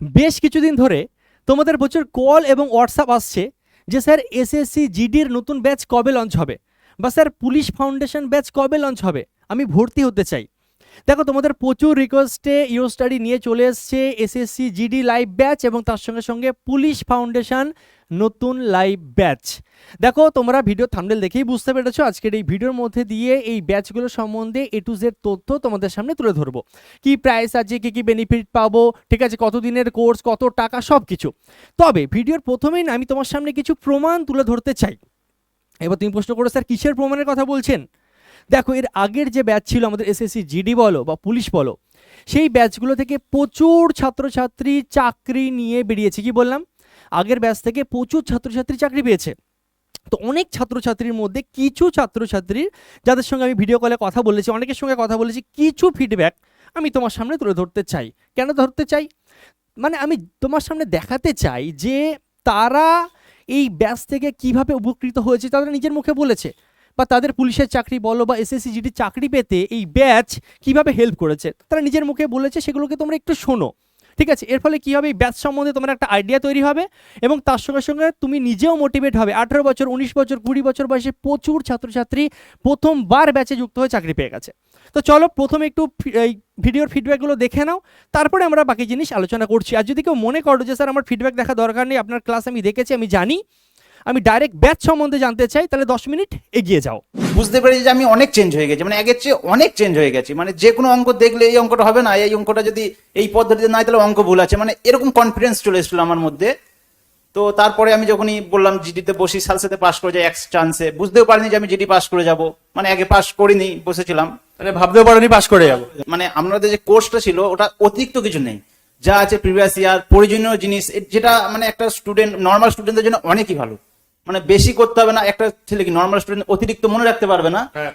বেশ কিছুদিন ধরে তোমাদের প্রচুর কল এবং হোয়াটসঅ্যাপ আসছে যে, স্যার এসএসসি জিডির নতুন ব্যাচ কবে লঞ্চ হবে? বা, স্যার, পুলিশ ফাউন্ডেশন ব্যাচ কবে লঞ্চ হবে? আমি ভর্তি হতে চাই। দেখো, তোমাদের প্রচুর রিকোয়েস্টে ইউ স্টাডি নিয়ে চলে এসছে এসএসসি জিডি লাইভ ব্যাচ এবং তার সঙ্গে সঙ্গে পুলিশ ফাউন্ডেশন নতুন লাইভ ব্যাচ দেখো, তোমরা ভিডিও থাম্বনেল দেখেই বুঝতে পেরেছ আজকের এই ভিডিওর মধ্যে দিয়ে এই ব্যাচগুলো সম্বন্ধে এ টু জেড তথ্য তোমাদের সামনে তুলে ধরবো। কি প্রাইস আছে, কী কী বেনিফিট পাবো, ঠিক আছে, কত দিনের কোর্স কত টাকা সব কিছু তবে ভিডিওর প্রথমেই আমি তোমার সামনে কিছু প্রমাণ তুলে ধরতে চাই। এবার তুমি প্রশ্ন করো, স্যার, কিসের প্রমাণের কথা বলছেন? দেখো, এর আগের যে ব্যাচ ছিল আমাদের এসএসসি জিডি বলো বা পুলিশ বলো, সেই ব্যাচগুলো থেকে প্রচুর ছাত্রছাত্রী চাকরি নিয়ে বেরিয়েছে, কি বললাম? আগের ব্যাচ থেকে প্রচুর ছাত্রছাত্রী চাকরি পেয়েছে। তো অনেক ছাত্রছাত্রীর মধ্যে কিছু ছাত্রছাত্রীর যাদের সঙ্গে আমি ভিডিও কলে কথা বলেছি, অনেকের সঙ্গে কথা বলেছি, কিছু ফিডব্যাক আমি তোমার সামনে তুলে ধরতে চাই। কেন ধরতে চাই? মানে আমি তোমার সামনে দেখাতে চাই যে তারা এই ব্যাচ থেকে কীভাবে উপকৃত হয়েছে, তারা নিজের মুখে বলেছে। বা তাদের পুলিশের চাকরি বলো বা এসএসসি জিডি চাকরি পেতে এই ব্যাচ কীভাবে হেল্প করেছে? তারা নিজের মুখে বলেছে, সেগুলোকে তোমরা একটু শোনো। ঠিক আছে? এর ফলে কী হবে? এই ব্যাচ সম্বন্ধে তোমার একটা আইডিয়া তৈরি হবে এবং তার সঙ্গে সঙ্গে তুমি নিজেও মোটিভেট হবে। আঠেরো বছর, উনিশ বছর, কুড়ি বছর বয়সে প্রচুর ছাত্রছাত্রী প্রথমবার ব্যাচে যুক্ত হয়ে চাকরি পেয়ে গেছে। তো চলো প্রথমে একটু এই ভিডিওর ফিডব্যাকগুলো দেখে নাও, তারপরে আমরা বাকি জিনিস আলোচনা করছি। আর যদি কেউ মনে করো যে, স্যার, আমার ফিডব্যাক দেখা দরকার নেই, আপনার ক্লাস আমি দেখেছি, আমি জানি আমি ডাইরেক্ট ব্যাচ সম্বন্ধে জানতে চাই তাহলে দশ মিনিট এগিয়ে যাও। বুঝতে পেরেছি যে আমি অনেক চেঞ্জ হয়ে গেছি মানে আগের চেয়ে অনেক চেঞ্জ হয়ে গেছি মানে যে কোনো অঙ্ক দেখলে এই অঙ্কটা হবে না এই অঙ্কটা যদি এই পদ্ধতিতে নাই তাহলে অঙ্ক ভুল আছে মানে এরকম কনফিডেন্স চলে এসেছিল আমার মধ্যে। তো তারপরে আমি যখনই বললাম জিডিতে বসি সাল সাথে পাস করে যাই এক চান্সে বুঝতেও পারিনি যে আমি জিডি পাশ করে যাব মানে আগে পাশ করিনি বসেছিলাম। মানে ভাবতেও পারিনি পাশ করে যাব। মানে আমাদের যে কোর্সটা ছিল ওটা অতিরিক্ত কিছু নেই। যা আছে প্রিভিয়াস ইয়ার প্রয়োজনীয় জিনিস যেটা মানে একটা স্টুডেন্ট নর্মাল স্টুডেন্টদের জন্য অনেকই ভালো। মানে বেশি করতে হবে না। একটা ছেলে কি নর্মাল স্টুডেন্ট অতিরিক্ত মনে রাখতে পারবে না? হ্যাঁ,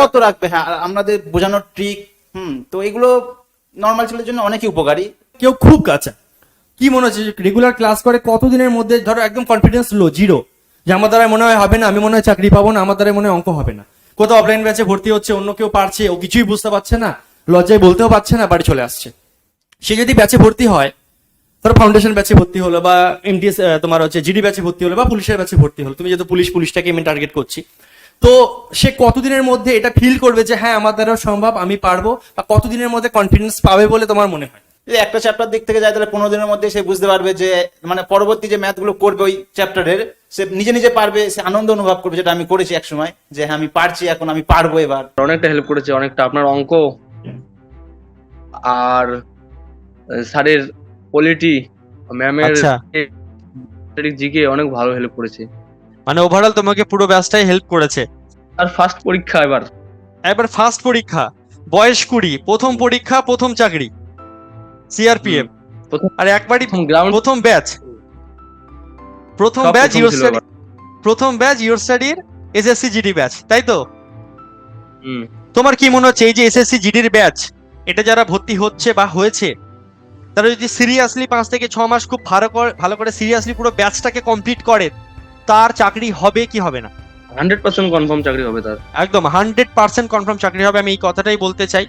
কত রাখবে? হ্যাঁ আমাদের বোঝানোর ট্রিক হুম তো এগুলো নর্মাল ছেলের জন্য অনেকই উপকারী। কেউ খুব কাঁচা। কি মনে হচ্ছে রেগুলার ক্লাস করে কতদিনের মধ্যে ধরো একদম কনফিডেন্স লো জিরো যে আমার দ্বারা মনে হয় হবে না আমি মনে হয় চাকরি পাবো না আমার দ্বারা মনে হয় অঙ্ক হবে না। কোথাও অফলাইন ব্যাচে ভর্তি হচ্ছে অন্য কেউ পারছে ও কিছুই বুঝতে পারছে না লজ্জায় বলতেও পারছে না বাড়ি চলে আসছে। সে যদি ব্যাচে ভর্তি হয় ধরো ফাউন্ডেশন ব্যাচে ভর্তি হলো বা এমডিএস তোমার হচ্ছে জিডি ব্যাচে ভর্তি হলো বা পুলিশের ব্যাচে ভর্তি হলো তুমি যেহেতু পুলিশ পুলিশটাকে আমি টার্গেট করছি তো সে কতদিনের মধ্যে এটা ফিল করবে যে হ্যাঁ আমার দ্বারা সম্ভব আমি পারব বা কতদিনের মধ্যে কনফিডেন্স পাবে বলে তোমার মনে হয়? যদি একটা চ্যাপ্টার দিক থেকে যায় তাহলে পনেরো দিনের মধ্যে সে বুঝতে পারবে যে মানে পরবর্তী যে ম্যাথগুলো করবে ওই চ্যাপ্টারের সে নিজে নিজে পারবে সে আনন্দ অনুভব করবে যেটা আমি করেছি এক সময় যে হ্যাঁ আমি পারছি এখন আমি পারব এবার। অনেকটা হেল্প করেছে অনেকটা। আপনার অঙ্ক আর স্যারের কোয়ালিটি ম্যামের। জিকে অনেক ভালো হেল্প করেছে। মানে ওভারঅল তোমাকে পুরো ব্যাচটাই হেল্প করেছে। আর ফার্স্ট পরীক্ষা এবার। এবার ফার্স্ট পরীক্ষা বয়স কুড়ি প্রথম পরীক্ষা প্রথম চাকরি সিআরপিএফ প্রথম আর একবারই গ্রাউন্ড প্রথম ব্যাচ প্রথম ব্যাচ ইউর স্টাডি প্রথম ব্যাচ ইউর স্টাডির এসএসসি জিডি ব্যাচ তাই তো? তোমার কি মনে হচ্ছে এই যে এসএসসি জিডির ব্যাচ এটা যারা ভর্তি হচ্ছে বা হয়েছে তারা যদি সিরিয়াসলি পাঁচ থেকে ছ মাস খুব ভালো করে ভালো করে সিরিয়াসলি পুরো ব্যাচটাকে কমপ্লিট করে তার চাকরি হবে কি হবে না? হান্ড্রেড পার্সেন্ট কনফার্ম চাকরি হবে তার। একদম হান্ড্রেড পার্সেন্ট কনফার্ম চাকরি হবে আমি এই কথাটাই বলতে চাই।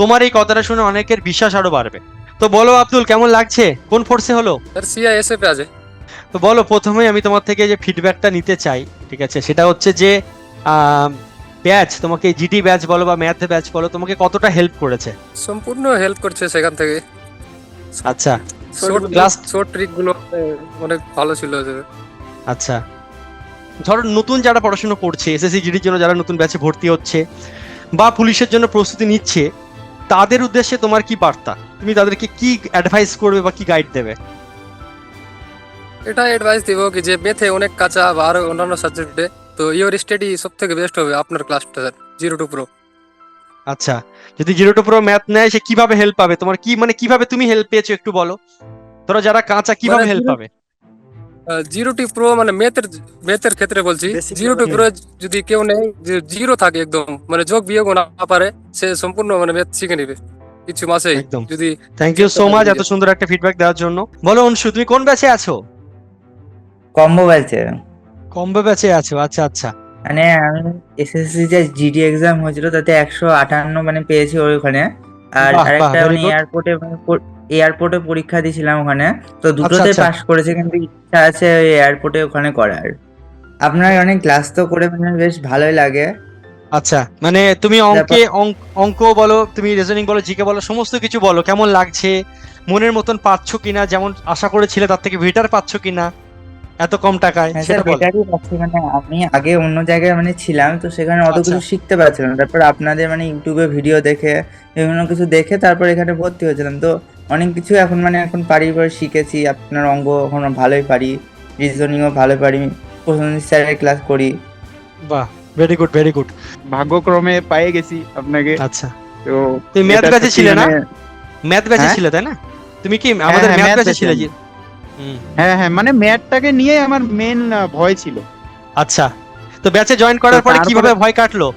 তোমার এই কথাটা শুনে অনেকের বিশ্বাস আরও বাড়বে। তো বলো আব্দুল কেমন লাগছে? কোন ফোর্সে হলো? স্যার সিআইএসএফ এ আছে। তো বলো প্রথমেই আমি তোমার থেকে যে ফিডব্যাকটা নিতে চাই ঠিক আছে? সেটা হচ্ছে যে ব্যাচ তোমাকে জিডি ব্যাচ বলো বা ম্যাথ ব্যাচ বলো তোমাকে কতটা হেল্প করেছে? সম্পূর্ণ হেল্প করছে সেখান থেকে। আচ্ছা। শর্ট Class- শর্ট ট্রিকগুলো অনেক ভালো ছিল আচ্ছা। ধরো নতুন যারা পড়াশোনা করছে এসএসসি জিডির জন্য যারা নতুন ব্যাচে ভর্তি হচ্ছে বা পুলিশের জন্য প্রস্তুতি নিচ্ছে তাদের উদ্দেশ্যে তোমার কি বার্তা? তুমি তাদেরকে কি অ্যাডভাইস করবে বা কি গাইড দেবে? এটা অ্যাডভাইস দিব কি যে মেথে অনেক কাঁচা বা আরও অন্যান্য সাবজেক্টে তো ইওর স্টাডি সব থেকে বেস্ট হবে আপনার ক্লাসটা জিরো টু প্রো আচ্ছা যদি জিরো টু প্রো ম্যাথ নেয় সে কীভাবে হেল্প পাবে? তোমার কি মানে কীভাবে তুমি হেল্প পেয়েছ একটু বলো? ধরো যারা কাঁচা কীভাবে মানে হেল্প পাবে? জিরো টু প্রো মানে মেথের মেথের ক্ষেত্রে বলছি। জিরো টু প্রো যদি কেউ নেই যে জিরো থাকে একদম মানে যোগ বিয়োগ না পারে সে সম্পূর্ণ মানে মেথ শিখে নেবে। কিছু মাসে একদম। যদি থ্যাংক ইউ সো মাচ এত সুন্দর একটা ফিডব্যাক দেওয়ার জন্য। বলো অংশু তুমি কোন ব্যাচে আছো? কম্বো ব্যাচে কম্বো ব্যাচে আছো আচ্ছা আচ্ছা। মানে আমি এসএসসি যে জিডি এক্সাম হয়েছিল তাতে একশো আটান্ন মানে পেয়েছি ওখানে। আর আরেকটা মানে এয়ারপোর্টে মানে এয়ারপোর্টে পরীক্ষা দিয়েছিলাম ওখানে। তো দুটোতে আচ্ছা। পাস করেছে কিন্তু ইচ্ছা আছে এয়ারপোর্টে ওখানে করার। আপনার অনেক ক্লাস তো করে মানে বেশ ভালোই লাগে। আচ্ছা মানে তুমি অঙ্কে অঙ্ক- অঙ্ক বলো তুমি রিজনিং বলো জিকে বলো সমস্ত কিছু বলো কেমন লাগছে? মনের মতন পাচ্ছ কিনা? যেমন আশা করেছিলে তার থেকে বেটার পাচ্ছ কিনা? এত কম টাকায় হ্যাঁ সেটা বলো। মানে আমি আগে অন্য জায়গায় মানে ছিলাম তো সেখানে অত আচ্ছা। কিছু শিখতে পারছিলাম না। তারপর আপনাদের মানে ইউটিউবে ভিডিও দেখে বিভিন্ন কিছু দেখে তারপর এখানে ভর্তি হয়েছিলাম। তো অনেক কিছু এখন মানে এখন পারি পারি শিখেছি আপনার অঙ্গ এখন ভালোই পারি রিজনিংও ভালো পারি প্রথম স্যারের ক্লাস করি। বাহ ভেরি গুড ভেরি গুড ভাগ্যক্রমে পেয়ে গেছি আপনাকে। আচ্ছা। তো তুমি ম্যাথ ব্যাচে ছিলে না? মানে- ম্যাথ ব্যাচে হ্যাঁ? ছিলে তাই না? তুমি কি আমাদের হ্যাঁ, ম্যাথ ব্যাচে ছিলে হুম, হ্যাঁ হ্যাঁ মানে ম্যাথটাকে নিয়ে আমার মেন ভয় ছিল। আচ্ছা তো ব্যাচে জয়েন করার পরে কীভাবে ভয় কাটলো?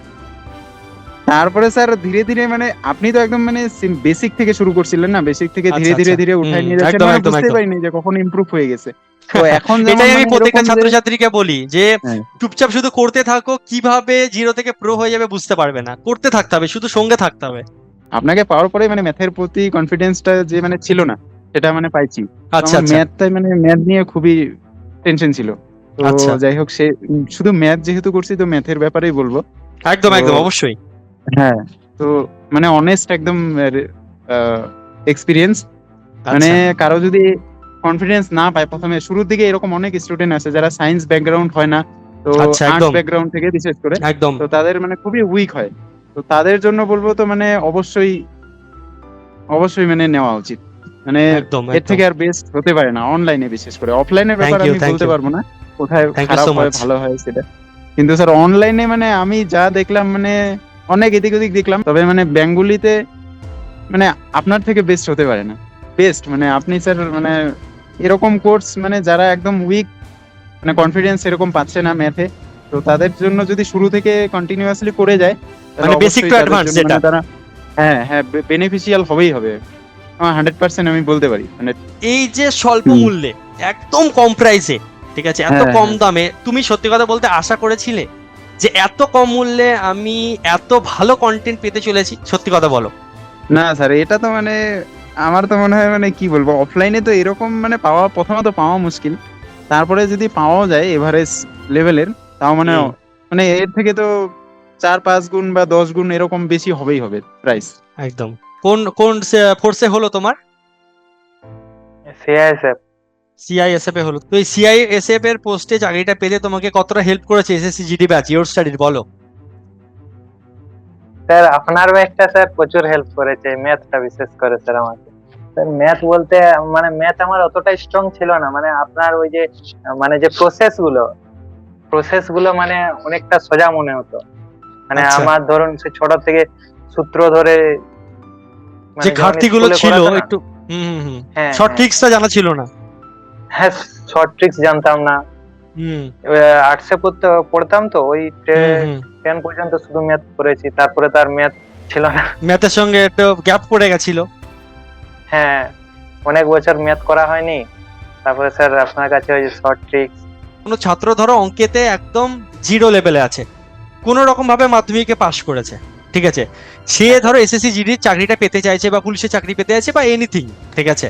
তারপরে স্যার ধীরে ধীরে মানে আপনি তো একদম মানে বেসিক থেকে শুরু করছিলেন না? বেসিক থেকে ধীরে আচ্ছা, ধীরে আচ্ছা। ধীরে উঠাই নিয়ে যাচ্ছেন একদম, মানে বুঝতে পারিনি যে কখন ইমপ্রুভ হয়ে গেছে। তো এখন এটাই আমি মানে প্রত্যেকটা ছাত্রছাত্রীকে বলি যে হ্যাঁ। চুপচাপ শুধু করতে থাকো কীভাবে জিরো থেকে প্রো হয়ে যাবে বুঝতে পারবে না। করতে থাকতে হবে শুধু সঙ্গে থাকতে হবে। আপনাকে পাওয়ার পরে মানে ম্যাথের প্রতি কনফিডেন্সটা যে মানে ছিল না। সেটা মানে পাইছি। আচ্ছা আচ্ছা। ম্যাথটাই মানে ম্যাথ নিয়ে খুবই টেনশন ছিল। আচ্ছা। যাই হোক সে শুধু ম্যাথ যেহেতু করছি তো ম্যাথের ব্যাপারেই বলব। একদম একদম অবশ্যই। হ্যাঁ তো মানে অনেস্ট একদম এক্সপিরিয়েন্স মানে আচ্ছা। কারও যদি কনফিডেন্স না পায় প্রথমে শুরুর দিকে এরকম অনেক স্টুডেন্ট আছে যারা সায়েন্স ব্যাকগ্রাউন্ড হয় না তো আচ্ছা, আর্টস ব্যাকগ্রাউন্ড থেকে বিশেষ করে একদম। তো তাদের মানে খুবই উইক হয়। তো তাদের জন্য বলব তো মানে অবশ্যই অবশ্যই মানে নেওয়া উচিত। মানে এর থেকে আর বেস্ট হতে পারে না অনলাইনে বিশেষ করে। অফলাইনের ব্যাপার আমি বলতে পারব না কোথায় খারাপ হয় ভালো হয় সেটা। কিন্তু স্যার অনলাইনে মানে আমি যা দেখলাম মানে অনেক এদিক ওদিক দেখলাম তবে মানে বেঙ্গুলিতে মানে আপনার থেকে বেস্ট হতে পারে না। বেস্ট মানে আপনি স্যার মানে এরকম কোর্স মানে যারা একদম উইক মানে কনফিডেন্স এরকম পাচ্ছে না ম্যাথে তো তাদের জন্য যদি শুরু থেকে কন্টিনিউয়াসলি করে যায় মানে advance জন্য মানে যেটা। হ্যাঁ হ্যাঁ বেনিফিশিয়াল হবেই হবে। হান্ড্রেড পার্সেন্ট আমি বলতে পারি। মানে এই যে স্বল্প মূল্যে একদম কম প্রাইসে ঠিক আছে? এত হ্যাঁ, কম হ্যাঁ। দামে তুমি সত্যি কথা বলতে আশা করেছিলে যে এত কম মূল্যে আমি এত ভালো কন্টেন্ট পেতে চলেছি? সত্যি কথা বলো। না স্যার এটা তো মানে আমার তো মনে হয় মানে কি বলব অফলাইনে তো এরকম মানে পাওয়া প্রথমত পাওয়া মুশকিল। তারপরে যদি পাওয়াও যায় এভারেজ লেভেলের তাও মানে মানে এর থেকে তো চার পাঁচ গুণ বা দশ গুণ এরকম বেশি হবেই হবে প্রাইস একদম। কোন কোন ফোর্সে হলো তোমার? সিআইএসএফ সিআইএসএফ এ হলো। তো এই সিআইএসএফ এর পোস্টে চাকরিটা পেতে তোমাকে কতটা হেল্প করেছে এসএসসি জিডি ব্যাচ ইওর স্টাডির বলো। স্যার আপনার ব্যাচটা স্যার প্রচুর হেল্প করেছে ম্যাথটা বিশেষ করে স্যার আমাকে। স্যার ম্যাথ বলতে মানে ম্যাথ আমার অতটা স্ট্রং ছিল না মানে আপনার ওই যে মানে যে প্রসেসগুলো প্রসেসগুলো মানে অনেকটা সোজা মনে হতো। মানে আচ্ছা। আমার ধরুন সে ছোট থেকে সূত্র ধরে যে যেমন ঘাটতিগুলো ছিল একটু হুম হুম হুম। হ্যাঁ শর্ট ট্রিক্সটা জানা ছিল না। হ্যাঁ শর্ট ট্রিক্স জানতাম না। হুম। আর্টসে পড়তে পড়তাম তো ওই। টেন পর্যন্ত শুধু ম্যাথ করেছি তারপরে তার ম্যাথ ছিল না। ম্যাথের সঙ্গে একটু গ্যাপ পড়ে গেছিল। হ্যাঁ অনেক বছর ম্যাথ করা হয়নি। তারপরে স্যার আপনার কাছে ওই শর্ট ট্রিক্স কোনো ছাত্র ধরো অঙ্কেতে একদম জিরো লেভেলে আছে। কোনো রকম ভাবে মাধ্যমিকে পাশ করেছে। ঠিক আছে? সে ধরো এসএসসি জিডির চাকরিটা পেতে চাইছে বা পুলিশের চাকরি পেতে চাইছে বা এনিথিং ঠিক আছে?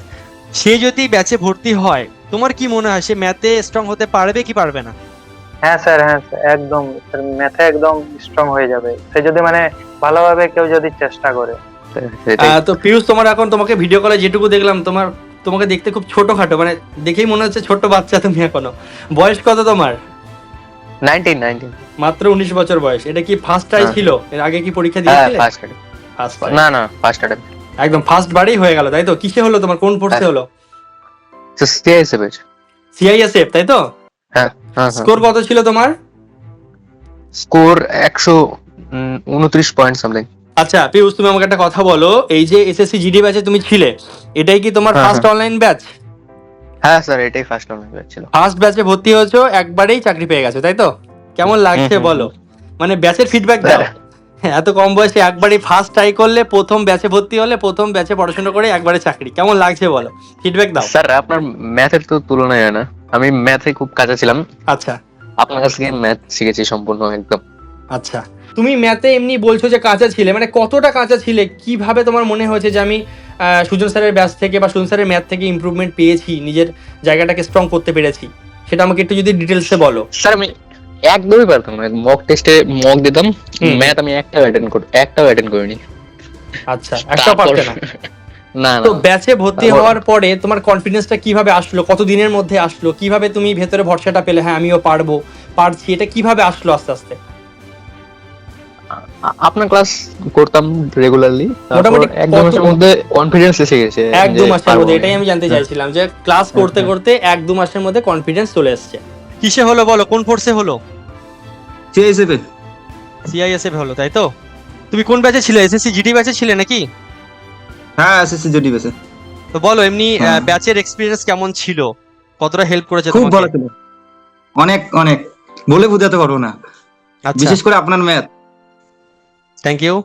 সে যদি ব্যাচে ভর্তি হয় তোমার কি মনে হয়? সে ম্যাথে স্ট্রং হতে পারবে কি পারবে না? হ্যাঁ স্যার হ্যাঁ স্যার একদম। স্যার ম্যাথে একদম স্ট্রং হয়ে যাবে। সে যদি মানে ভালোভাবে কেউ যদি চেষ্টা করে। তো পিয়ুষ তোমার এখন তোমাকে ভিডিও কলে যেটুকু দেখলাম তোমার তোমাকে দেখতে খুব ছোটখাটো মানে দেখেই মনে হচ্ছে ছোট বাচ্চা তুমি এখনও। বয়স কত তোমার? নাইনটিন নাইনটিন মাত্র উনিশ বছর বয়স। এটা কি ফার্স্ট ট্রাই হ্যাঁ। ছিল? এর আগে কি পরীক্ষা হ্যাঁ দিয়েছিলে? ফার্স্ট ফার্স্ট না না ফার্স্ট অ্যাটেম্প একদম ফার্স্ট বারেই হয়ে গেল তাই তো? কিসে হলো তোমার? কোন ফোর্সে হলো? সিআইএসএফ সিআইএসএফ তাই তো? হ্যাঁ হ্যাঁ স্কোর কত ছিল তোমার? স্কোর একশো উনত্রিশ পয়েন্ট সামথিং আচ্ছা পিউষ তুমি আমাকে একটা কথা বলো। এই যে এসএসসি জিডি ব্যাচে তুমি ছিলে এটাই কি তোমার হ্যাঁ, ফার্স্ট অনলাইন ব্যাচ হ্যাঁ স্যার এটাই ফার্স্ট অনলাইন ছিল। ফার্স্ট ব্যাচে ভর্তি হয়েছো একবারেই চাকরি পেয়ে গেছো তাই তো? কেমন লাগছে বলো? মানে ব্যাচের ফিডব্যাক দাও। হ্যাঁ, এত কম বয়সে একবারই ফার্স্ট ট্রাই করলে প্রথম ব্যাচে ভর্তি হলে প্রথম ব্যাচে পড়াশোনা করে একবারে চাকরি। কেমন লাগছে বলো? ফিডব্যাক দাও। স্যার আপনার ম্যাথের তো তুলনায় হয় না। আমি ম্যাথে খুব কাঁচা ছিলাম। আচ্ছা। আপনার কাছ থেকে ম্যাথ শিখেছি সম্পূর্ণ একদম। আচ্ছা। তুমি ম্যাথে এমনি বলছো যে কাঁচা ছিলে মানে কতটা কাঁচা ছিলে? কীভাবে তোমার মনে হয়েছে যে আমি সুজন স্যারের ব্যাচ থেকে বা সুজন স্যারের ম্যাথ থেকে ইম্প্রুভমেন্ট পেয়েছি নিজের জায়গাটাকে স্ট্রং করতে পেরেছি? সেটা আমাকে একটু যদি ডিটেলসে বলো। স্যার আমি একদমই পারতাম না। মক টেস্টে মক দিতাম। ম্যাথ আমি একটাও অ্যাটেন্ড করি একটাও অ্যাটেন্ড করিনি। আচ্ছা একটা পারতে না। না তো ব্যাচে ভর্তি হওয়ার পরে তোমার কনফিডেন্সটা কীভাবে আসলো? কত দিনের মধ্যে আসলো? কীভাবে তুমি ভেতরে ভরসাটা পেলে? হ্যাঁ আমিও পারব পারছি। এটা কীভাবে আসলো আস্তে আস্তে? আপনার ক্লাস করতাম রেগুলারলি মোটামুটি এক দু মাসের মধ্যে কনফিডেন্স এসে গেছে এক দু মাসের মধ্যে এটাই আমি জানতে হ্যাঁ। চাইছিলাম যে ক্লাস করতে হ্যাঁ। করতে এক দু মাসের মধ্যে কনফিডেন্স চলে এসছে। কিসে হলো বলো? কোন ফোর্সে হলো? সিআইএসএফ সিআইএসএফ হলো তাই তো? তুমি কোন ব্যাচে ছিলে? এসএসসি জিডি ব্যাচে ছিলে নাকি? হ্যাঁ এসএসসি জেডি বেসে তো বলো এমনি হ্যাঁ। ব্যাচের এক্সপিরিয়েন্স কেমন ছিল? কতটা হেল্প করেছে খুব ভালো ছিল। অনেক অনেক। বলে বোঝাতে পারব না। আচ্ছা। বিশেষ করে আপনার ম্যাথ থ্যাংক ইউ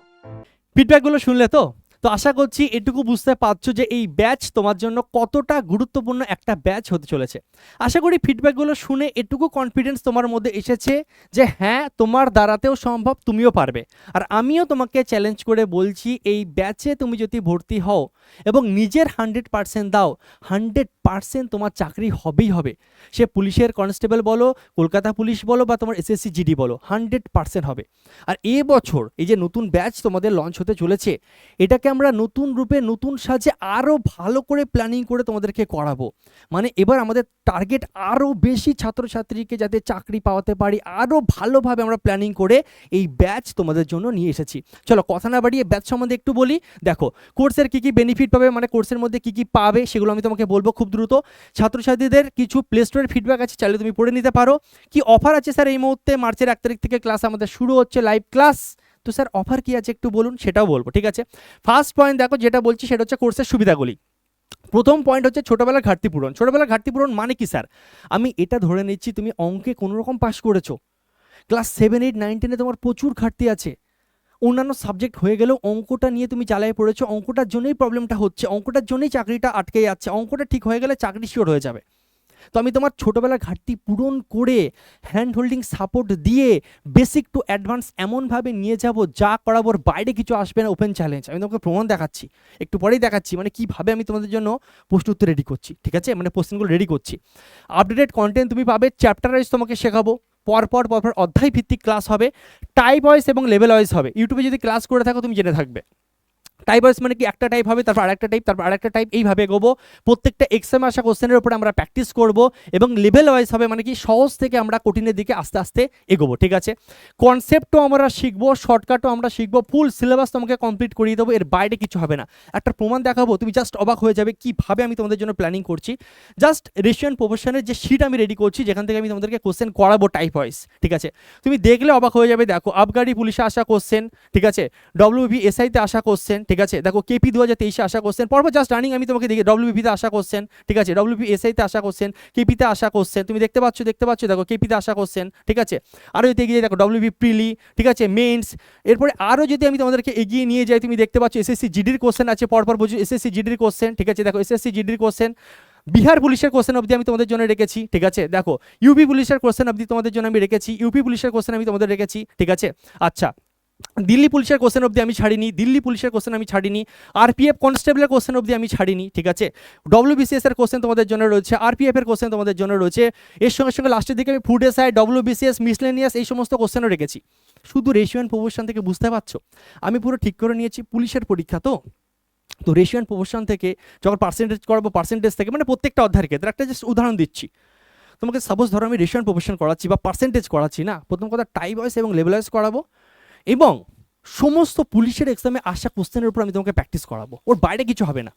ফিডব্যাকগুলো শুনলে তো? তো আশা করছি এটুকু বুঝতে পারছ যে এই ব্যাচ তোমার জন্য কতটা গুরুত্বপূর্ণ একটা ব্যাচ হতে চলেছে। আশা করি ফিডব্যাকগুলো শুনে এটুকু কনফিডেন্স তোমার মধ্যে এসেছে যে হ্যাঁ তোমার দ্বারাতেও সম্ভব, তুমিও পারবে। আর আমিও তোমাকে চ্যালেঞ্জ করে বলছি, এই ব্যাচে তুমি যদি ভর্তি হও এবং নিজের হান্ড্রেড পার্সেন্ট দাও হান্ড্রেড পার্সেন্ট তোমার চাকরি হবেই হবে। সে পুলিশের কনস্টেবল বলো, কলকাতা পুলিশ বলো বা তোমার এসএসসি জিডি বলো হান্ড্রেড পার্সেন্ট হবে। আর এ বছর এই যে নতুন ব্যাচ তোমাদের লঞ্চ হতে চলেছে, এটাকে আমরা নতুন রূপে, নতুন সাজে আরও ভালো করে প্ল্যানিং করে তোমাদেরকে করাবো। মানে এবার আমাদের টার্গেট আরও বেশি ছাত্রছাত্রীকে যাতে চাকরি পাওয়াতে পারি আরও ভালোভাবে আমরা প্ল্যানিং করে এই ব্যাচ তোমাদের জন্য নিয়ে এসেছি। চলো কথা না বাড়িয়ে ব্যাচ সম্বন্ধে একটু বলি। দেখো কোর্সের কী কী বেনিফিট পাবে? মানে কোর্সের মধ্যে কী কী পাবে? সেগুলো আমি তোমাকে বলব খুব দ্রুত। ছাত্রছাত্রীদের কিছু প্লে স্টোরের ফিডব্যাক আছে, চাইলে তুমি পড়ে নিতে পারো। কি অফার আছে স্যার এই মুহূর্তে? মার্চের এক তারিখ থেকে ক্লাস আমাদের শুরু হচ্ছে লাইভ ক্লাস তো স্যার অফার কী আছে একটু বলুন? সেটাও বলব, ঠিক আছে? ফার্স্ট পয়েন্ট দেখো, যেটা বলছি সেটা হচ্ছে কোর্সের সুবিধাগুলি। প্রথম পয়েন্ট হচ্ছে ছোটবেলার ঘাটতি পূরণ। ছোটবেলার ঘাটতি পূরণ মানে কি, স্যার? আমি এটা ধরে নিচ্ছি, তুমি অঙ্কে কোনো রকম পাস করেছ ক্লাস সেভেন এইট নাইন টেনে তোমার প্রচুর ঘাটতি আছে। অন্যান্য সাবজেক্ট হয়ে গেলেও অঙ্কটা নিয়ে তুমি চালায় পড়েছো। অঙ্কটার জন্যই প্রবলেমটা হচ্ছে, অঙ্কটার জন্যই চাকরিটা আটকে যাচ্ছে। অঙ্কটা ঠিক হয়ে গেলে চাকরি শিওর হয়ে যাবে। তো আমি তোমার ছোটোবেলার ঘাটতি পূরণ করে হ্যান্ড হোল্ডিং সাপোর্ট দিয়ে বেসিক টু অ্যাডভান্স এমনভাবে নিয়ে যাব যা করাবোর বাইরে কিছু আসবে না ওপেন চ্যালেঞ্জ আমি তোমাকে প্রমাণ দেখাচ্ছি। একটু পরেই দেখাচ্ছি মানে কীভাবে আমি তোমাদের জন্য প্রশ্ন উত্তর রেডি করছি, ঠিক আছে? মানে কোশ্চেনগুলো রেডি করছি। আপডেটেড কন্টেন্ট তুমি পাবে চ্যাপ্টার ওয়াইজ তোমাকে শেখাবো। পরপর পরপর অধ্যায় ভিত্তিক ক্লাস হবে। টাইপ ওয়াইজ এবং লেভেল ওয়াইজ হবে। ইউটিউবে যদি ক্লাস করে থাকো, তুমি জেনে থাকবে। টাইপ ওয়াইজ মানে কি একটা টাইপ হবে, তারপর আরেকটা টাইপ তারপর আরেকটা টাইপ এইভাবে এগোবো। প্রত্যেকটা এক্সামে আসা কোশ্চেনের উপরে আমরা প্র্যাকটিস করব এবং লেভেল ওয়াইজ হবে মানে কি সহজ থেকে আমরা কঠিনের দিকে আস্তে আস্তে এগোবো, ঠিক আছে? কনসেপ্টও আমরা শিখব শর্টকাটও আমরা শিখব ফুল সিলেবাস তোমাকে কমপ্লিট করিয়ে দেবো, এর বাইরে কিছু হবে না। একটা প্রমাণ দেখাবো, তুমি জাস্ট অবাক হয়ে যাবে কীভাবে আমি তোমাদের জন্য প্ল্যানিং করছি। জাস্ট রেশিয়ান প্রফেশনের যে শিট আমি রেডি করছি, যেখান থেকে আমি তোমাদেরকে কোশ্চেন করাবো টাইপ ওয়াইজ ঠিক আছে? তুমি দেখলে অবাক হয়ে যাবে, দেখো আবগারি পুলিশে আসা কোশ্চেন ঠিক আছে? ডব্লিউবি এসআইতে আসা কোশ্চেন ঠিক আছে? দেখো কেপি দু হাজার তেইশে আসা কোশ্চেন পরপর জাস্ট রানিং আমি তোমাকে দেখি ডব্লিউবিতে আসা কোশ্চেন ঠিক আছে? ডব্লিউবি এসআইতে আসা কোশ্চেন কেপিতে আসা কোশ্চেন তুমি দেখতে পাচ্ছ দেখতে পাচ্ছ, দেখো কেপিতে আসা কোশ্চেন ঠিক আছে? আরও যদি এগিয়ে দেখো ডব্লিউবি প্রিলি ঠিক আছে? মেন্স এরপরে আরও যদি আমি তোমাদেরকে এগিয়ে নিয়ে যাই, তুমি দেখতে পাচ্ছ এসএসসি জিডির কোশ্চেন আছে, পরপর বুঝি এসএসসি জিডির কোশ্চেন ঠিক আছে? দেখো এসএসসি জিডির কোশ্চেন বিহার পুলিশের কোশ্চেন অবধি আমি তোমাদের জন্য রেখেছি, ঠিক আছে? দেখো ইউপি পুলিশের কোশ্চেন অবধি তোমাদের জন্য আমি রেখেছি ইউপি পুলিশের কোশ্চেন আমি তোমাদের রেখেছি, ঠিক আছে? আচ্ছা দিল্লি পুলিশের কোশ্চেন অবধি আমি ছাড়িনি, দিল্লি পুলিশের কোশ্চেন আমি ছাড়িনি আরপিএফ কনস্টেবলের কোশ্চেন অবধি আমি ছাড়িনি, ঠিক আছে? ডব্লিউবিসিএস এর কোশ্চেন তোমাদের জন্য রয়েছে আরপিএফ এর কোশ্চেন তোমাদের জন্য রয়েছে, এর সঙ্গে সঙ্গে লাস্টের দিকে আমি ফুড এসআই ডব্লিউবিসিএস মিসলেনিয়াস এই সমস্ত কোশ্চেনও রেখেছি। শুধু রেশিয়ান প্রফেশন থেকে বুঝতে পারছ? আমি পুরো ঠিক করে নিয়েছি, পুলিশের পরীক্ষা তো? তো রেশিয়ান প্রফেশন থেকে যখন পার্সেন্টেজ করাবো পার্সেন্টেজ থেকে মানে প্রত্যেকটা অধ্যায়ের ক্ষেত্রে, একটা জাস্ট উদাহরণ দিচ্ছি। তোমাকে সাপোজ ধরো আমি রেশিয়ান প্রফেশন করাচ্ছি বা পার্সেন্টেজ করাচ্ছি না, প্রথম কথা টাইপ ওয়াইজ এবং লেভেল ওয়াইজ করাবো এবং সমস্ত পুলিশের এক্সামে আসা কোশ্চেনের উপর আমি তোমাকে প্র্যাকটিস করাবো। ওর বাইরে কিছু হবে না।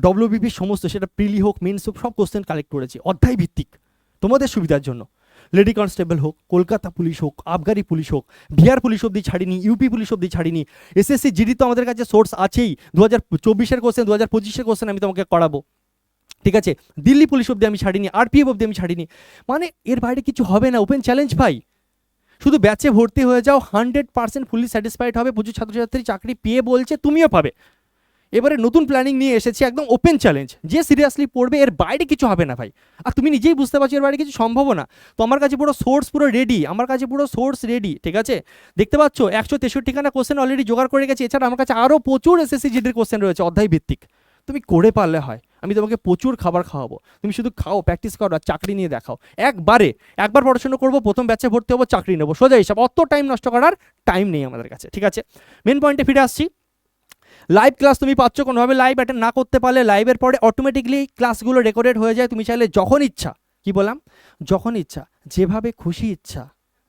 ডব্লিউবিপির সমস্ত, সেটা প্রিলি হোক মেন্স হোক সব কোশ্চেন কালেক্ট করেছি, অধ্যায় ভিত্তিক, তোমাদের সুবিধার জন্য। লেডি কনস্টেবল হোক, কলকাতা পুলিশ হোক, আবগারি পুলিশ হোক, বিহার পুলিশ অব্দি ছাড়িনি ইউপি পুলিশ অব্দি ছাড়িনি এসএসসি জিডি তো আমাদের কাছে সোর্স আছেই। দু হাজার চব্বিশের কোশ্চেন দু হাজার পঁচিশের কোশ্চেন আমি তোমাকে করাবো। ঠিক আছে? দিল্লি পুলিশ অব্দি আমি ছাড়িনি আরপিএফ অব্দি আমি ছাড়িনি। মানে এর বাইরে কিছু হবে না। ওপেন চ্যালেঞ্জ ভাই। শুধু ব্যাচে ভর্তি হয়ে যাও হান্ড্রেড পার্সেন্ট ফুলি স্যাটিসফাইড হবে, প্রচুর ছাত্রছাত্রী চাকরি পেয়ে বলছে, তুমিও পাবে। এবারে নতুন প্ল্যানিং নিয়ে এসেছি, একদম ওপেন চ্যালেঞ্জ যে সিরিয়াসলি পড়বে, এর বাইরে কিছু হবে না ভাই। আর তুমি নিজেই বুঝতে পারছ, এর বাইরে কিছু সম্ভব না। তো আমার কাছে পুরো সোর্স পুরো রেডি আমার কাছে পুরো সোর্স রেডি ঠিক আছে? দেখতে পাচ্ছ, একশো তেষট্টিখানা কোশ্চেন অলরেডি জোগাড় করে গেছে এছাড়া আমার কাছে আরও প্রচুর এসএসসি জিডির কোশ্চেন রয়েছে অধ্যায় ভিত্তিক তুমি করে পারলে হয়। আমি তোমাকে প্রচুর খাবার খাওয়াবো। তুমি শুধু খাও প্র্যাকটিস করো আর চাকরি নিয়ে দেখাও। একবারে, একবার পড়াশোনা করব, প্রথম ব্যাচে ভর্তি হব, চাকরি নেব। সোজা হিসাব, অত টাইম নষ্ট করার টাইম নেই আমাদের কাছে, ঠিক আছে? মেন পয়েন্টে ফিরে আসছি। লাইভ ক্লাস তুমি পাচ্ছ, কোনোভাবে লাইভ অ্যাটেন্ড না করতে পারলে লাইভের পরে অটোমেটিকলি ক্লাসগুলো রেকর্ডেড হয়ে যায়। তুমি চাইলে যখন ইচ্ছা, কি বললাম? যখন ইচ্ছা, যেভাবে খুশি ইচ্ছা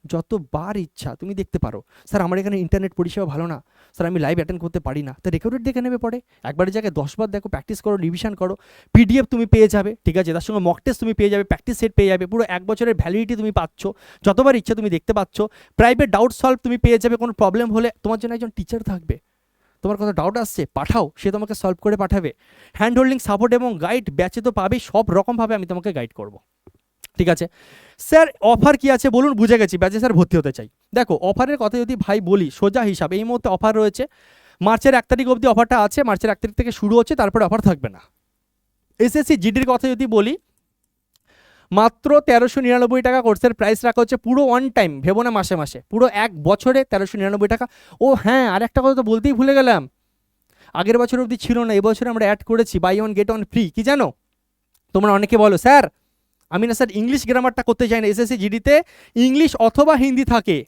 যতবার ইচ্ছা, তুমি দেখতে পারো। স্যার, আমার এখানে ইন্টারনেট পরিষেবা ভালো না। স্যার, আমি লাইভ অ্যাটেন্ড করতে পারি না। তো রেকর্ডেড দেখে নেবে পরে। একবারের জায়গায় দশবার দেখো প্র্যাকটিস করো রিভিশন করো। পিডিএফ তুমি পেয়ে যাবে, ঠিক আছে? তার সঙ্গে মক টেস্ট তুমি পেয়ে যাবে প্র্যাকটিস সেট পেয়ে যাবে। পুরো এক বছরের ভ্যালিডিটি তুমি পাচ্ছ। যতবার ইচ্ছা তুমি দেখতে পাচ্ছ। প্রাইভেট ডাউট সলভ তুমি পেয়ে যাবে, কোনো প্রবলেম হলে তোমার জন্য একজন টিচার থাকবে। তোমার কথা ডাউট আসছে, পাঠাও। সে তোমাকে সলভ করে পাঠাবে। হ্যান্ড হোল্ডিং সাপোর্ট এবং গাইড ব্যাচে তো পাবে সব রকমভাবে আমি তোমাকে গাইড করব। ঠিক আছে। স্যার অফার কি আছে বলুন, বুঝে গেছি। ব্যাচে স্যার ভর্তি হতে চাই। দেখো অফারের কথা যদি ভাই বলি, সোজা হিসাব, এই মুহূর্তে অফার রয়েছে। মার্চের এক তারিখ অবধি অফারটা আছে, মার্চের এক তারিখ থেকে শুরু হচ্ছে, তারপরে অফার থাকবে না। এসএসসি জিডির কথা যদি বলি, মাত্র তেরোশো নিরানব্বই টাকা কোর্সের প্রাইস রাখা হচ্ছে পুরো ওয়ান টাইম ভেবো না মাসে মাসে, পুরো এক বছরে তেরোশো নিরানব্বই টাকা। ও হ্যাঁ আর একটা কথা তো বলতেই ভুলে গেলাম। আগের বছর অবধি ছিল না, এবছর আমরা অ্যাড করেছি buy one get one free কি জানো? তোমরা অনেকে বলো, স্যার আমি না স্যার ইংলিশ গ্রামারটা করতে চাই না। এসএসসি জিডিতে ইংলিশ অথবা হিন্দি থাকে।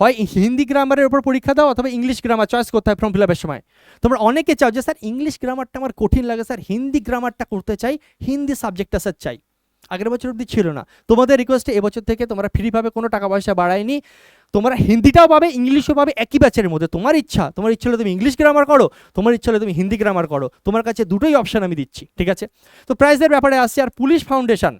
হয় হিন্দি গ্রামারের উপর পরীক্ষা দাও অথবা ইংলিশ গ্রামার চয়েস করতে হয় ফর্ম ফিল আপের সময়। তোমরা অনেকে চাও যে, স্যার ইংলিশ গ্রামারটা আমার কঠিন লাগে। স্যার, হিন্দি গ্রামারটা করতে চাই, হিন্দি সাবজেক্টটা স্যার চাই। আগের বছর অবধি ছিল না। তোমাদের রিকোয়েস্টে এবছর থেকে তোমরা ফ্রি পাবে কোনো টাকা পয়সা বাড়ায়নি। তোমরা হিন্দিটাও পাবে ইংলিশও পাবে একই ব্যাচের মধ্যে। তোমার ইচ্ছা তোমার ইচ্ছা হলে তুমি ইংলিশ গ্রামার করো, তোমার ইচ্ছা হলে তুমি হিন্দি গ্রামার করো। তোমার কাছে দুটোই অপশান আমি দিচ্ছি, ঠিক আছে? তো প্রাইজের ব্যাপারে আসছি। আর পুলিশ ফাউন্ডেশন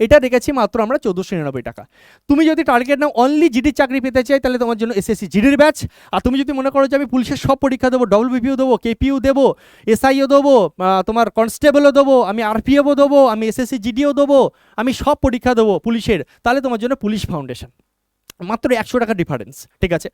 এটা রেখেছি মাত্র আমরা চোদ্দোশো নিরানব্বই টাকা। তুমি যদি টার্গেট নাও অনলি জিডির চাকরি পেতে চাই, তাহলে তোমার জন্য এসএসসি জিডির ব্যাচ আর তুমি যদি মনে করো যে আমি পুলিশের সব পরীক্ষা দেবো ডব্লিউবিপিও দেবো কেপিও দেবো এসআইও দেবো তোমার কনস্টেবলও দেবো, আমি আরপিএফও দেবো, আমি এসএসসি জিডিও দেবো, আমি সব পরীক্ষা দেবো পুলিশের, তাহলে তোমার জন্য পুলিশ ফাউন্ডেশন মাত্র একশো টাকা ডিফারেন্স ঠিক আছে?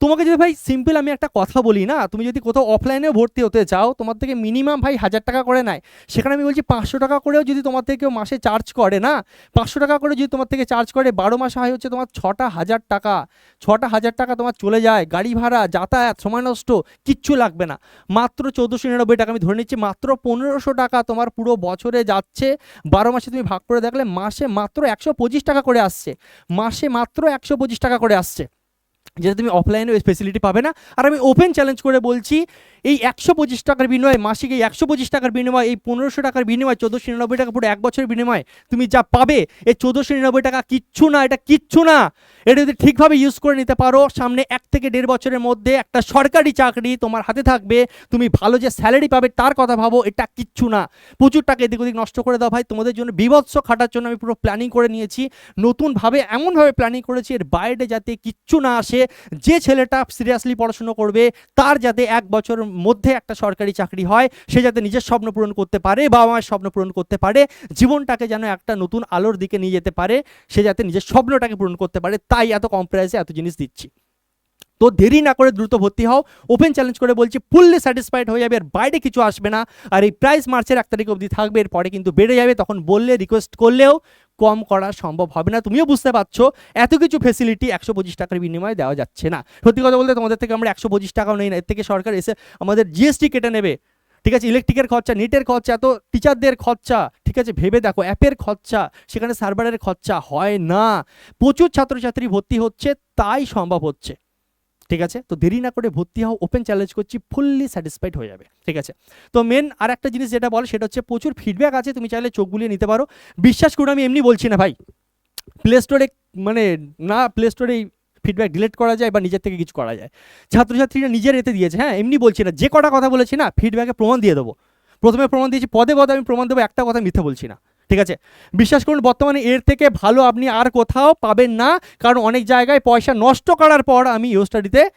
তোমাকে যদি ভাই সিম্পল আমি একটা কথা বলি না, তুমি যদি কোথাও অফলাইনে ভর্তি হতে চাও, তোমার থেকে মিনিমাম ভাই হাজার টাকা করে নেয়। সেখানে আমি বলছি পাঁচশো টাকা করেও যদি তোমার থেকে কেউ মাসে চার্জ করে না, পাঁচশো টাকা করে যদি তোমার থেকে চার্জ করে, বারো মাসে হয় হচ্ছে তোমার ছটা হাজার টাকা। ছটা হাজার টাকা তোমার চলে যায়, গাড়ি ভাড়া, যাতায়াত, সময় নষ্ট, কিচ্ছু লাগবে না। মাত্র চৌদ্দশো নিরানব্বই টাকা আমি ধরে নিচ্ছি, মাত্র পনেরোশো টাকা তোমার পুরো বছরে যাচ্ছে। বারো মাসে তুমি ভাগ করে দেখলে মাসে মাত্র একশো পঁচিশ টাকা করে আসছে। মাসে মাত্র একশো পঁচিশ টাকা করে আসছে। যেটা তুমি অফলাইনে ওই ফেসিলিটি পাবে না। আর আমি ওপেন চ্যালেঞ্জ করে বলছি, এই একশো পঁচিশ টাকার বিনিময়ে, মাসিক এই একশো পঁচিশ টাকার বিনিময়ে, এই পনেরোশো টাকার বিনিময়ে, চোদ্দোশো নিরানব্বই টাকা পুরো এক বছরের বিনিময়ে তুমি যা পাবে, এই চোদ্দোশো নিরানব্বই টাকা কিচ্ছু না, এটা কিচ্ছু না। এটা যদি ঠিকভাবে ইউজ করে নিতে পারো, সামনে এক থেকে দেড় বছরের মধ্যে একটা সরকারি চাকরি তোমার হাতে থাকবে, তুমি ভালো যে স্যালারি পাবে তার কথা ভাবো, এটা কিচ্ছু না। প্রচুর টাকা এদিক ওদিক নষ্ট করে দাও ভাই, তোমাদের জন্য বিভৎস খাটার জন্য আমি পুরো প্ল্যানিং করে নিয়েছি। নতুনভাবে এমনভাবে প্ল্যানিং করেছি, এর বাইরে যাতে কিচ্ছু না আসে। যে ছেলেটা সিরিয়াসলি পড়াশুনো করবে, তার যাতে এক বছরের মধ্যে একটা সরকারি চাকরি হয়, সে যাতে নিজের স্বপ্ন পূরণ করতে পারে বাবা মায়ের স্বপ্ন পূরণ করতে পারে, জীবনটাকে যেন একটা নতুন আলোর দিকে নিয়ে যেতে পারে, সে যাতে নিজের স্বপ্নটাকে পূরণ করতে পারে, তাই এত কম প্রাইসে এত জিনিস দিচ্ছি। তো দেরি না করে দ্রুত ভর্তি হও ওপেন চ্যালেঞ্জ করে বলছি ফুললি স্যাটিসফাইড হয়ে যাবে আর বাইরে কিছু আসবে না, আর এই প্রাইস মার্চের এক তারিখ অবধি থাকবে, এরপরে কিন্তু বেড়ে যাবে, তখন বললে রিকোয়েস্ট করলেও কম করা সম্ভব হবে না। তুমিও বুঝতে পারছ, এত কিছু ফেসিলিটি একশো পঁচিশ টাকার বিনিময়ে দেওয়া যাচ্ছে না। সত্যি কথা বলতে তোমাদের থেকে আমরা একশো পঁচিশ টাকাও নেই না। এর থেকে সরকার এসে আমাদের জিএসটি কেটে নেবে। ঠিক আছে? ইলেকট্রিকের খরচা নেটের খরচা, এত টিচারদের খরচা। ঠিক আছে? ভেবে দেখো অ্যাপের খরচা, সেখানে সার্ভারের খরচা হয় না। প্রচুর ছাত্রছাত্রী ভর্তি হচ্ছে, তাই সম্ভব হচ্ছে। ঠিক আছে? তো দেরি না করে ভর্তি হও ওপেন চ্যালেঞ্জ করছি ফুললি স্যাটিসফাইড হয়ে যাবে, ঠিক আছে? তো মেন আর একটা জিনিস যেটা বল, সেটা হচ্ছে প্রচুর ফিডব্যাক আছে, তুমি চাইলে চোখ বুলিয়ে নিতে পারো। বিশ্বাস করুন আমি এমনি বলছি না ভাই। প্লে স্টোরে মানে না প্লে স্টোরে ফিডব্যাক ডিলিট করা যায় বা নিজের থেকে কিছু করা যায়। ছাত্রছাত্রীরা নিজের এতে দিয়েছে হ্যাঁ এমনি বলছি না। যে কটা কথা বলেছি না ফিডব্যাকে প্রমাণ দিয়ে দেবো। প্রথমে প্রমাণ দিয়েছি, পদে পদে আমি প্রমাণ দেবো, একটা কথা মিথ্যে বলছি না। ঠিক আছে? বিশ্বাস করুন, বর্তমানে এর থেকে ভালো আপনি আর কোথাও পাবেন না, কারণ অনেক জায়গায় পয়সা নষ্ট করার পর আমি ইউ স্টাডিতে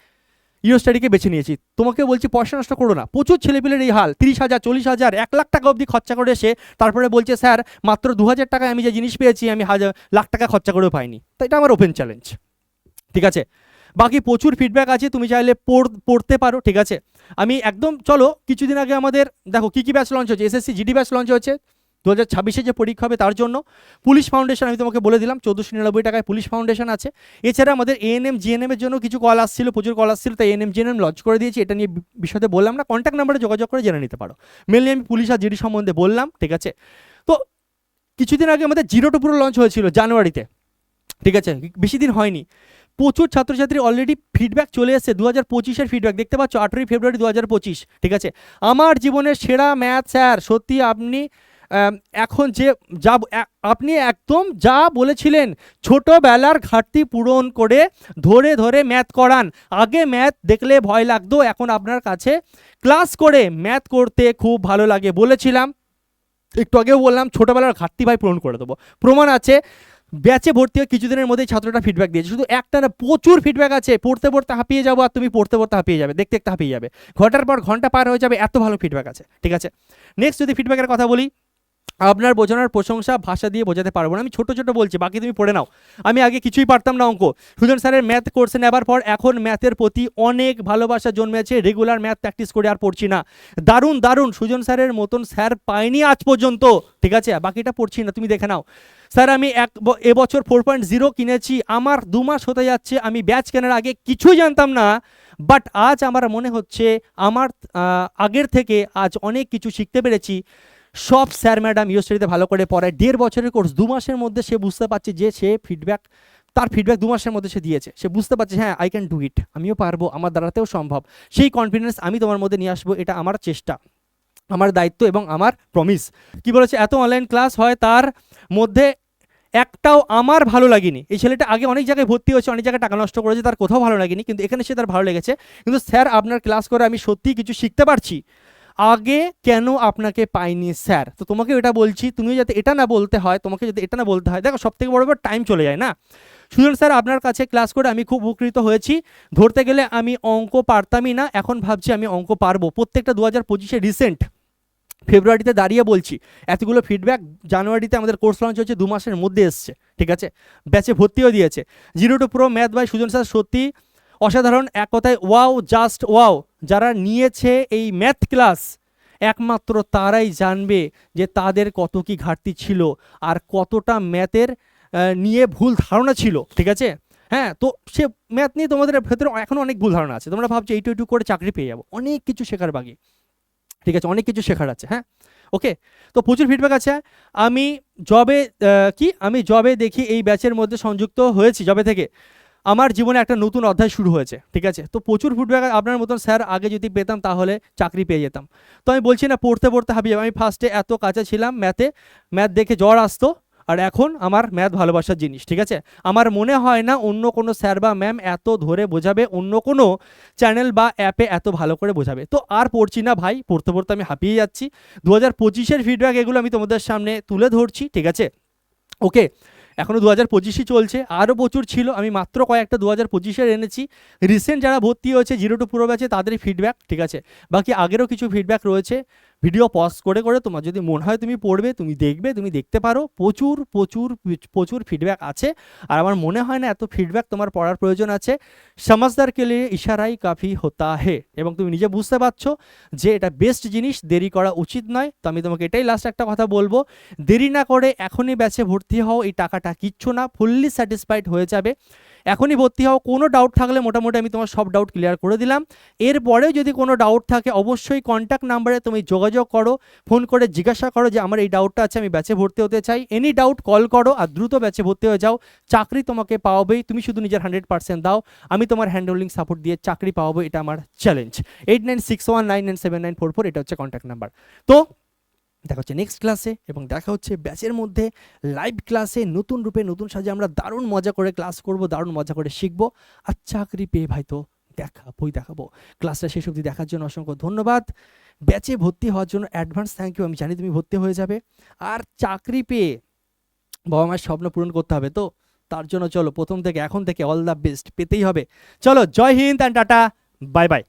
ইউ স্টাডিকে বেছে নিয়েছি। তোমাকে বলছি, পয়সা নষ্ট করো না। প্রচুর ছেলেপিলের এই হাল, তিরিশ হাজার, চল্লিশ হাজার, এক লাখ টাকা অবধি খরচা করে এসে তারপরে বলছে, স্যার, মাত্র দু হাজার টাকায় আমি যে জিনিস পেয়েছি, আমি হাজার, লাখ টাকা খরচা করেও পাইনি। তো এটা আমার ওপেন চ্যালেঞ্জ ঠিক আছে? বাকি প্রচুর ফিডব্যাক আছে, তুমি চাইলে পড়- পড়তে পারো, ঠিক আছে? আমি একদম, চলো, কিছুদিন আগে আমাদের, দেখো, কী কী ব্যাচ লঞ্চ হচ্ছে এসএসসি জিডি ব্যাচ লঞ্চ হচ্ছে দু হাজার ছাব্বিশে যে পরীক্ষা হবে তার জন্য পুলিশ ফাউন্ডেশন, আমি তোমাকে বলে দিলাম, চোদ্দোশো নিরানব্বই টাকায় পুলিশ ফাউন্ডেশন আছে। এছাড়া আমাদের এএনএম জিএনএম এর জন্য কিছু কল আসছিল, প্রচুর কল আসছিল, তাই এএনএম জিএনএম লঞ্চ করে দিয়েছি। এটা নিয়ে বি- বিশদে বললাম না কন্ট্যাক্ট নাম্বারে যোগাযোগ করে জেনে নিতে পারো। মেনলি আমি পুলিশ আর জিডি সম্বন্ধে বললাম, ঠিক আছে? তো কিছুদিন আগে আমাদের জিরো টু পুরো লঞ্চ হয়েছিল জানুয়ারিতে, ঠিক আছে? বেশি দিন হয়নি। প্রচুর ছাত্রছাত্রী অলরেডি ফিডব্যাক চলে এসেছে, দু হাজার পঁচিশের ফিডব্যাক দেখতে পাচ্ছ, আঠেরোই ফেব্রুয়ারি দু হাজার পঁচিশ, ঠিক আছে? আমার জীবনের সেরা ম্যাথ স্যার সত্যি আপনি এখন যে যা আপনি একদম যা বলেছিলেন, ছোটবেলার ঘাটতি পূরণ করে ধরে ধরে ম্যাথ করান। আগে ম্যাথ দেখলে ভয় লাগতো, এখন আপনার কাছে ক্লাস করে ম্যাথ করতে খুব ভালো লাগে বলেছিলাম। একটু আগেও বললাম, ছোটোবেলার ঘাটতি ভাই পূরণ করে দেবো। প্রমাণ আছে ব্যাচে ভর্তি হয়ে কিছুদিনের মধ্যেই ছাত্রটা ফিডব্যাক দিয়েছে। শুধু একটা না, প্রচুর ফিডব্যাক আছে। পড়তে পড়তে হাঁপিয়ে যাব আর তুমি পড়তে পড়তে হাঁপিয়ে যাবে, দেখতে দেখতে হাঁপিয়ে যাবে। ঘণ্টার পর ঘণ্টা পার হয়ে যাবে, এত ভালো ফিডব্যাক আছে, ঠিক আছে? নেক্সট যদি ফিডব্যাকের কথা বলি আপনার বোঝানোর প্রশংসা ভাষা দিয়ে বোঝাতে পারব না। আমি ছোট ছোট বলছি, বাকি তুমি পড়ে নাও। আমি আগে কিছুই পারতাম না, অঙ্ক। সুজন স্যারের ম্যাথ কোর্সে নেবার পর এখন ম্যাথের প্রতি অনেক ভালোবাসা জন্মেছে। রেগুলার ম্যাথ প্র্যাকটিস করে আর পড়ছি না। দারুণ দারুণ। সুজন স্যারের মতন স্যার পাইনি আজ পর্যন্ত। ঠিক আছে? বাকিটা পড়ছি না, তুমি দেখে নাও। স্যার, আমি এক এবছর ফোর পয়েন্ট জিরো কিনেছি। আমার দু মাস হতে যাচ্ছে। আমি ব্যাচ কেনার আগে কিছুই জানতাম না। বাট আজ আমার মনে হচ্ছে, আমার আগের থেকে আজ অনেক কিছু শিখতে পেরেছি। সব স্যার ম্যাডাম ইউএসটিতে ভালো করে পড়ায়। দেড় বছরের কোর্স, দু মাসের মধ্যে সে বুঝতে পারছে যে সে ফিডব্যাক তার ফিডব্যাক দু মাসের মধ্যে সে দিয়েছে। সে বুঝতে পারছে হ্যাঁ আই ক্যান ডু ইট আমিও পারব, আমার দ্বারাতেও সম্ভব। সেই কনফিডেন্স আমি তোমার মধ্যে নিয়ে আসব, এটা আমার চেষ্টা, আমার দায়িত্ব এবং আমার প্রমিস কি বলেছে? এত অনলাইন ক্লাস হয়, তার মধ্যে একটাও আমার ভালো লাগেনি। এই ছেলেটা আগে অনেক জায়গায় ভর্তি হয়েছে, অনেক জায়গায় টাকা নষ্ট করেছে, তার কোথাও ভালো লাগেনি, কিন্তু এখানে সে তার ভালো লেগেছে। কিন্তু স্যার, আপনার ক্লাস করে আমি সত্যিই কিছু শিখতে পারছি। আগে কেন আপনাকে পাইনি, স্যার? তো তোমাকে এটা বলছি তুমি যাতে এটা না বলতে হয়, তোমাকে যদি এটা না বলতে হয়। দেখো সব থেকে বড় ব্যাপার টাইম চলে যায়, না? সুজন স্যার, আপনার কাছে ক্লাস করে আমি খুব উপকৃত হয়েছি। ধরতে গেলে আমি অঙ্ক পারতামই না, এখন ভাবছি আমি অঙ্ক পারব। প্রত্যেকটা দু হাজার পঁচিশে রিসেন্ট ফেব্রুয়ারিতে দাঁড়িয়ে বলছি, এতগুলো ফিডব্যাক জানুয়ারিতে আমাদের কোর্স লঞ্চ হচ্ছে দু মাসের মধ্যে এসছে, ঠিক আছে? ব্যাচে ভর্তিও দিয়েছে। Zero to pro math by Sujan sir সত্যি অসাধারণ এক কথায়, ওয়াও, জাস্ট ওয়াও। যারা নিয়েছে এই ম্যাথ ক্লাস, একমাত্র তারাই জানবে যে তাদের কত কি ঘাটতি ছিল আর কতটা ম্যাথের নিয়ে ভুল ধারণা ছিল, ঠিক আছে? হ্যাঁ তো সে ম্যাথ নিয়ে তোমাদের ভেতরে এখনও অনেক ভুল ধারণা আছে। তোমরা ভাবছ এইটু একটু করে চাকরি পেয়ে যাব। অনেক কিছু শেখার বাকি। ঠিক আছে, অনেক কিছু শেখার আছে হ্যাঁ? ওকে, তো প্রচুর ফিডব্যাক আছে। আমি জবে কি? আমি জবে দেখি এই ব্যাচের মধ্যে সংযুক্ত হয়েছি জবে থেকে। আমার জীবনে একটা নতুন অধ্যায় শুরু হয়েছে, ঠিক আছে? তো প্রচুর ফিডব্যাক আপনার মতন স্যার আগে যদি পেতাম তাহলে চাকরি পেয়ে যেতাম। তো আমি বলছি না, পড়তে পড়তে হাবিয়ে আমি ফার্স্টে এত কাছে ছিলাম ম্যাথে ম্যাথ দেখে জ্বর আসতো, আর এখন আমার ম্যাথ ভালোবাসার জিনিস, ঠিক আছে? আমার মনে হয় না অন্য কোনো স্যার বা ম্যাম এত ধরে বোঝাবে, অন্য কোনো চ্যানেল বা অ্যাপে এত ভালো করে বোঝাবে। তো আর পড়ছি না ভাই, পড়তে পড়তে আমি হাঁপিয়ে যাচ্ছি। দু হাজার পঁচিশের ফিডব্যাক এগুলো আমি তোমাদের সামনে তুলে ধরছি, ঠিক আছে? ওকে এখনও দু হাজার পঁচিশই চলছে, আরও প্রচুর ছিল, আমি মাত্র কয়েকটা দু হাজার পঁচিশের এনেছি। রিসেন্ট যারা ভর্তি হয়েছে জিরো টু পুরো ব্যাচে তাদের ফিডব্যাক ঠিক আছে? বাকি আগেরও কিছু ফিডব্যাক রয়েছে। ভিডিও পজ করে করে তোমার যদি মনে হয় তুমি পড়বে, তুমি দেখবে, তুমি দেখতে পারো। প্রচুর প্রচুর প্রচুর ফিডব্যাক আছে। আর আমার মনে হয় না এত ফিডব্যাক তোমার পড়ার প্রয়োজন আছে। সমাজদার লিয়ে ইশারাই কাফি হতা হে। এবং তুমি নিজে বুঝতে পারছ যে এটা বেস্ট জিনিস, দেরি করা উচিত নয়। তো আমি তোমাকে এটাই লাস্ট একটা কথা বলব। দেরি না করে এখনই ব্যাচে ভর্তি হও। এই টাকাটা কিচ্ছু না। ফুললি স্যাটিসফাইড হয়ে যাবে। এখনই ভর্তি হও। কোনো ডাউট থাকলে মোটামুটি আমি তোমার সব ডাউট ক্লিয়ার করে দিলাম। এরপরেও যদি কোনো ডাউট থাকে, অবশ্যই কন্ট্যাক্ট নাম্বারে তুমি যোগাযোগ করো। ফোন করে জিজ্ঞাসা করো যে, আমার এই ডাউটটা আছে, আমি ব্যাচে ভর্তি হতে চাই। এনি ডাউট কল করো আর দ্রুত ব্যাচে ভর্তি হয়ে যাও। চাকরি তোমাকে পাওয়াবেই তুমি শুধু নিজের হান্ড্রেড পার্সেন্ট দাও। আমি তোমার হ্যান্ডহোল্ডিং সাপোর্ট দিয়ে চাকরি পাওয়াবো এটা আমার challenge eight nine six one nine nine seven nine four four এটা হচ্ছে কন্ট্যাক্ট নাম্বার তো দেখা হচ্ছে নেক্সট ক্লাসে এবং দেখা হচ্ছে ব্যাচের মধ্যে লাইভ ক্লাসে নতুন রূপে নতুন সাজে আমরা দারুণ মজা করে ক্লাস করব, দারুণ মজা করে শিখব। আর চাকরি পেয়ে ভাই তো দেখাবোই দেখাবো। ক্লাসটা শেষ অবধি দেখার জন্য অসংখ্য ধন্যবাদ। ব্যাচে ভর্তি হওয়ার জন্য অ্যাডভান্স থ্যাংক ইউ আমি জানি তুমি ভর্তি হয়ে যাবে। আর চাকরি পেয়ে বাবা মায়ের স্বপ্ন পূরণ করতে হবে তো? তার জন্য চলো প্রথম থেকে এখন থেকে অল দ্য বেস্ট পেতেই হবে। চলো জয় Hind and tata bye by